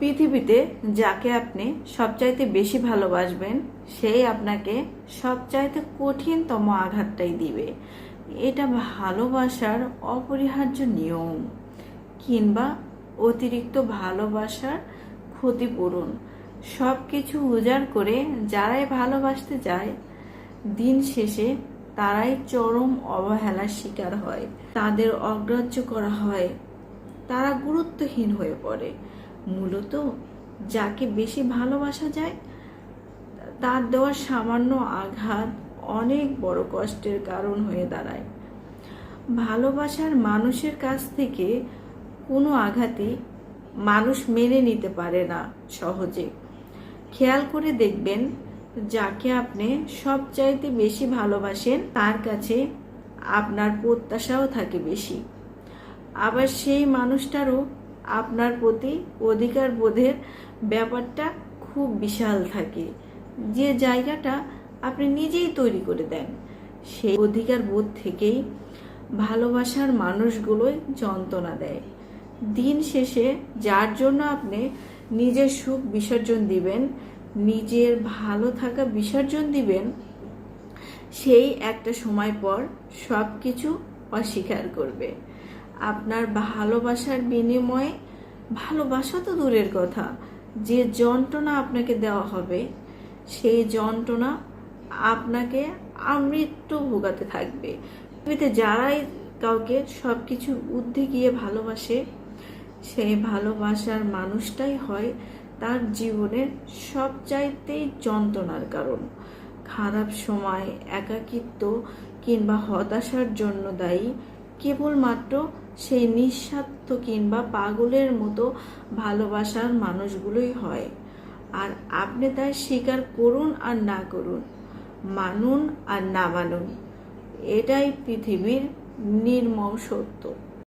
পৃথিবীতে যাকে আপনি সবচাইতে বেশি ভালোবাসবেন সেই আপনাকে সবচাইতে কঠিনতম আঘাতটাই দিবে। এটা ভালোবাসার অপরিহার্য নিয়ম কিংবা অতিরিক্ত ভালোবাসার ক্ষতিপূরণ। সব কিছু উজাড় করে যারাই ভালোবাসতে যায়, দিন শেষে তারাই চরম অবহেলার শিকার হয়। তাদের অগ্রাহ্য করা হয়, তারা গুরুত্বহীন হয়ে পড়ে। মূলত যাকে বেশি ভালোবাসা যায়, তার দেওয়া সামান্য আঘাত অনেক বড় কষ্টের কারণ হয়ে দাঁড়ায়। ভালোবাসার মানুষের কাছ থেকে কোনো আঘাতই মানুষ মেনে নিতে পারে না সহজে। খেয়াল করে দেখবেন, যাকে আপনি সবচাইতে বেশি ভালোবাসেন, তার কাছে আপনার প্রত্যাশাও থাকে বেশি। আবার সেই মানুষটারও আপনার প্রতি অধিকার বোধের ব্যাপারটা খুব বিশাল থাকে। যে জায়গাটা আপনি নিজেই তৈরি করে দেন, সেই অধিকার বোধ থেকেই ভালোবাসার মানুষগুলোই যন্ত্রণা দেয়। দিন শেষে যার জন্য আপনি নিজের সুখ বিসর্জন দিবেন, নিজের ভালো থাকা বিসর্জন দিবেন, সেই একটা সময় পর সব কিছু অস্বীকার করবে। আপনার ভালোবাসার বিনিময়ে ভালোবাসা তো দূরের কথা। যে যন্ত্রণা আপনাকে দেওয়া হবে, সেই যন্ত্রণা আপনাকে আমৃত্যু ভোগাতে থাকবে। পৃথিবীতে যারাই কাউকে সব কিছু ঊর্ধ্বে গিয়ে ভালোবাসে সেই ভালোবাসার মানুষটাই হয় তার জীবনের সবচাইতেই যন্ত্রণার কারণ। খারাপ সময়, একাকিত্ব কিংবা হতাশার জন্য দায়ী কেবলমাত্র সেই নিঃস্বার্থ কিংবা পাগলের মতো ভালোবাসার মানুষগুলোই হয়। আর আপনি তাই স্বীকার করুন আর না করুন, মানুন আর না মানুন, এটাই পৃথিবীর নির্মম সত্য।